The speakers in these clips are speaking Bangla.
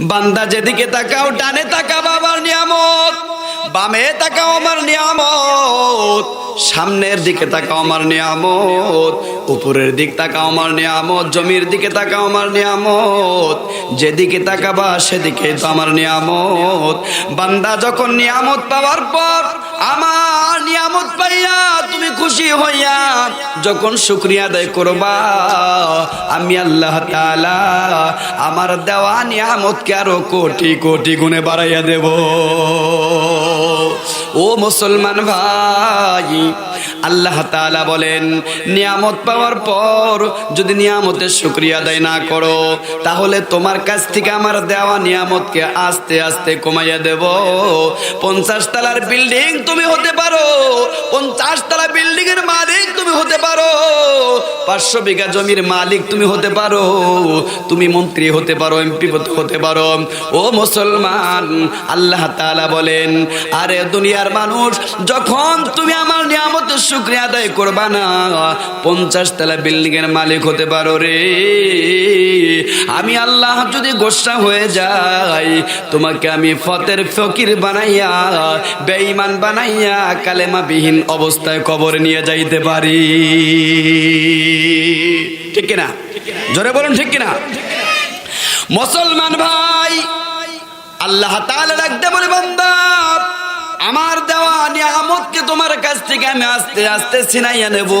বান্দা যেদিকে তাকাও ডানে তাকাও আমার নিয়ামত বামে তাকাও আমার নিয়ামত। সামনের দিকে তাকাও আমার নিয়ামত, উপরের দিক তাকাও আমার নিয়ামত, জমির দিকে তাকাও আমার নিয়ামত, যেদিকে তাকাবা সেদিকে তো আমার নিয়ামত। বান্দা যখন নিয়ামত পাওয়ার পর আমার নিয়ামত পাইয়া তুমি খুশি হইয়া যখন শুক্রিয়া আদায় করবা, আমি আল্লাহ তাআলা আমার দেওয়া নিয়ামতকে আরও কোটি কোটি গুণে বাড়াইয়া দেব। ও মুসলমান ভাই, আল্লাহ তাআলা বলেন, নিয়ামত পাওয়ার পর যদি নিয়ামতের শুক্রিয়া আদায় না করো, তাহলে তোমার কাছ থেকে আমার দেওয়া নিয়ামতকে আস্তে আস্তে কমাইয়া দেব। পঞ্চাশ তলার বিল্ডিং তুমি হতে পারো, পঞ্চাশ তলা বিল্ডিং এর মালিক তুমি হতে পারো, পাঁচশো বিঘা জমির মালিক তুমি হতে পারো, তুমি মন্ত্রী হতে পারো, এমপি হতে পারো। ও মুসলমান, আল্লাহ তাআলা বলেন, আরে দুনিয়ার মানুষ, যখন তুমি আমার নিয়ামতের শুক্রিয়া আদায় করবা না, পঞ্চাশ তলা বিল্ডিং এর মালিক হতে পারো রে। আমি আল্লাহ যদি গোসা হয়ে যাই, তোমাকে আমি ফতের ফকির বানাইয়া, বেঈমান বানাইয়া কালেমা বিহীন অবস্থায় কবর নিয়ে যাইতে পারি। ঠিক কিনা? জোরে বলুন ঠিক কিনা? মুসলমান ভাই, আল্লাহ তাআলা ডাকতে বলে, বান্দা আমার দেওয়া নিয়ামতকে তোমার কাছ থেকে আমি আস্তে আস্তে ছিনাইয়া নেব।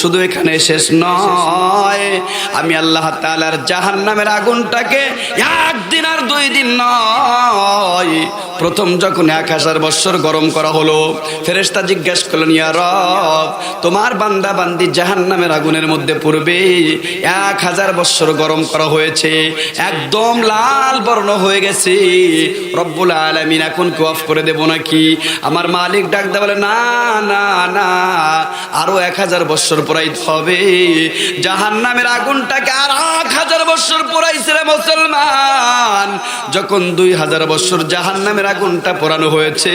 শুধু এখানে শেষ নয়, আমি আল্লাহ তাআলার জাহান্নামের আগুনটাকে একদিন আর দুই দিন নয়। প্রথম যখন এক হাজার বৎসর গরম করা হলো, ফেরেশতা জিজ্ঞেস করলেন, ইয়া রব, তোমার বান্দা বান্দি জাহান্নামের আগুনের মধ্যে পড়বে। এক হাজার বৎসর গরম করা হয়েছে, একদম লাল বর্ণ হয়ে গেছে। রব্বুল আলামিন এখন কি অফ করে দেব নাকি? আমার মালিক ডাক দে বলে, না না না, আরও এক হাজার বৎসর পরাইতে হবে। জাহান্নামের আগুনটাকে আর এক হাজার বৎসর পরাইছে রে মুসলমান। যখন দুই হাজার বৎসর জাহান্নামের আগুনটা পোড়ানো হয়েছে,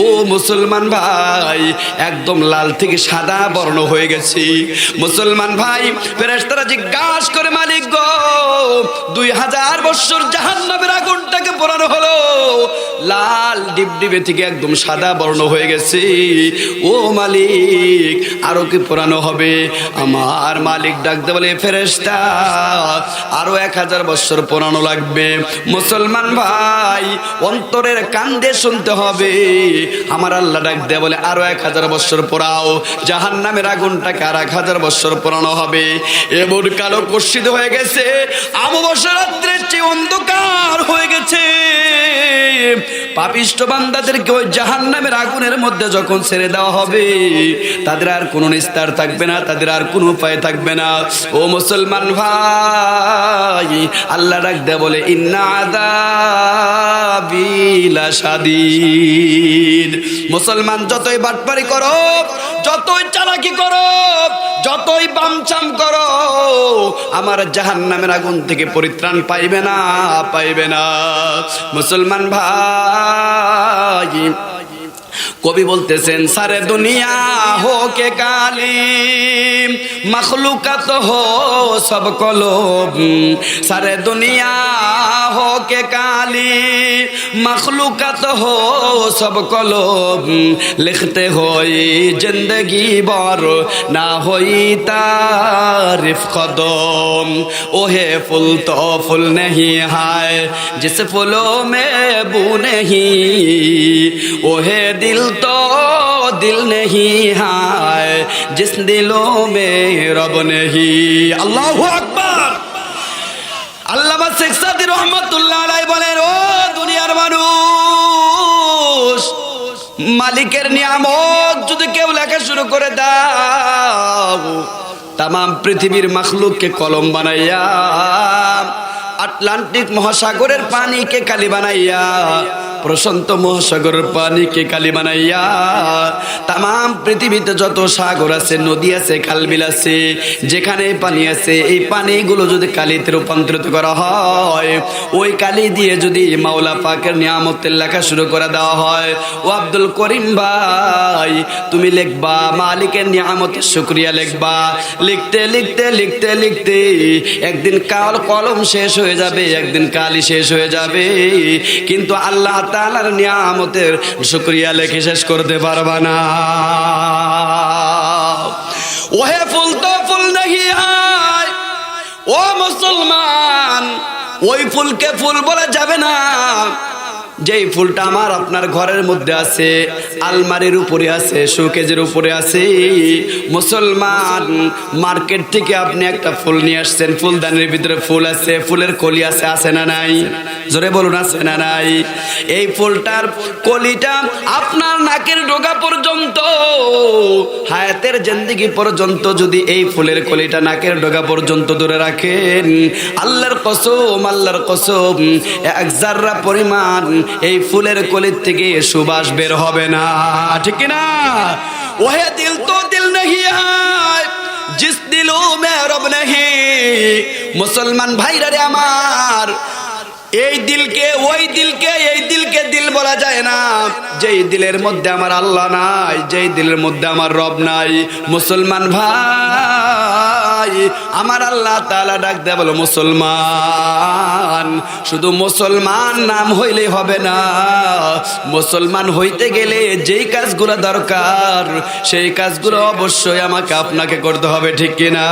ও মুসলমান ভাই, একদম লাল থেকে সাদা বর্ণ হয়ে গেছে। মুসলমান ভাই, ফেরেশতারা জিজ্ঞাসা করে, মালিক গো, দুই হাজার বৎসর জাহান্নামের আগুনটাকে পোড়ানো হলো। লাল ডিবডিবে থেকে একদম সাদা বর্ণ হয়ে গেছে। ও মালিক, আরও কি পোড়ানো হবে? আমার মালিক ডাকতে বলে, ফেরেশতা, আরও এক হাজার বৎসর পোড়ানো লাগবে। মুসলমান ভাই, অন্তরের কান্দে শুনতে হবে। আমার আল্লাহ ডাক দেয়া বলে, আরও এক হাজার বৎসর পোড়াও। জাহান নামের আগুনটাকে আর এক হাজার বছর পোড়ানো হবে। এমন কালো কর্ষিত হয়ে গেছে। রাত্রের চেয়ে অন্ধকার হয়ে গেছে। পাপিষ্ট বান্দাদেরকে ওই জাহান নামের আগুনের মধ্যে যখন ছেড়ে দেওয়া হবে, তাদের আর কোনো নিস্তার থাকবে না, তাদের আর কোনো উপায় থাকবে না। ও মুসলমান ভাই আল্লাহ ডাক দেয়া বলে, ইন্না মুসলমান যতই বাটপারি করো যতই চালাকি করো যতই বামচাম করো আমার জাহান নামের আগুন থেকে পরিত্রাণ পাইবে না পাইবে না। মুসলমান ভাই কবি বলতেছেন, সারে দুনিয়া হো কে কালিম हो सब সব কলব। সারে দুনিয়া হো কে কালি मखलूकत हो सब कलोब लिखते होई ज़िंदगी बार ना हो तारिफ कदम ओहे फुल तो फुल नहीं हाय जिस फूलों में बू नहीं ओहे दिल तो दिल नहीं है जिस दिलों में रब नहीं अल्लाह আকবার আল্লামা শেখ সাদি রহমতুল্লাহ আলাই বলেন ও দুনিয়ার মানুষ মালিকের নিয়ামত যদি কেউ লেখা শুরু করে দাও তাম পৃথিবীর মখলুককে কলম বানাইয়া আটলান্টিক মহাসাগরের পানিকে কালি বানাইয়া প্রশান্ত মহাসাগরের পানিকে কালি বানাইয়া তাম পৃথিবীতে যত সাগর আছে, নদী আছে, খালবিল আছে, যেখানে পানি আছে, এই পানিগুলো যদি কালিতে রূপান্তরিত করা হয়, ওই কালি দিয়ে যদি মাওলা পাকের নিয়ামতের লেখা শুরু করে দেওয়া হয়, ও আব্দুল করিম ভাই, তুমি লিখবা, মালিকের নিয়ামতের শুক্রিয়া লিখবা। লিখতে লিখতে লিখতে লিখতে একদিন কাল কলম শেষ হয়ে যাবে, একদিন কালি শেষ হয়ে যাবে। কিন্তু আল্লাহ তাআলার নিয়ামতের শুক্রিয়া লেখে শেষ করতে পারবা না। ওহে ফুল তো ফুল নাহি আয়, ও মুসলমান, ওই ফুলকে ফুল বলা যাবে না। যেই ফুলটা আমার আপনার ঘরের মধ্যে আছে, আলমারির উপরে আছে, শোকেজের উপরে আছে, মুসলমান মার্কেট থেকে আপনি একটা ফুল নিয়ে আসছেন, ফুলদানির ভিতরে ফুল আছে, ফুলের কলি আছে আছে না নাই? জোরে বলুন, আছে না নাই? এই ফুলটার কলিটা আপনার নাকের ডোগা পর্যন্ত, হায়াতের জিন্দিগি পর্যন্ত যদি এই ফুলের কলিটা নাকের ডোগা পর্যন্ত ধরে রাখেন, আল্লাহর কসম আল্লাহর কসম, এক জাররা পরিমাণ এই ফুলের কলির থেকে সুবাস বের হবে না। ঠিক না? ওহে দিল তো দিল নহি জিস দিল মে রব নহি। মুসলমান ভাইরা রে আমার, এই দিলকে, ওই দিলকে, এই দিলকে দিল বলা যায় না। যেই দিলের মধ্যে আমার আল্লাহ নাই, যেই দিলের মধ্যে আমার রব নাই। মুসলমান ভাই আমার আল্লাহ তালা ডাক দেয় বলো, মুসলমান, শুধু মুসলমান নাম হইলে হবে না। মুসলমান হইতে গেলে যেই কাজগুলো দরকার, সেই কাজগুলো অবশ্যই আমাকে আপনাকে করতে হবে, ঠিক কিনা?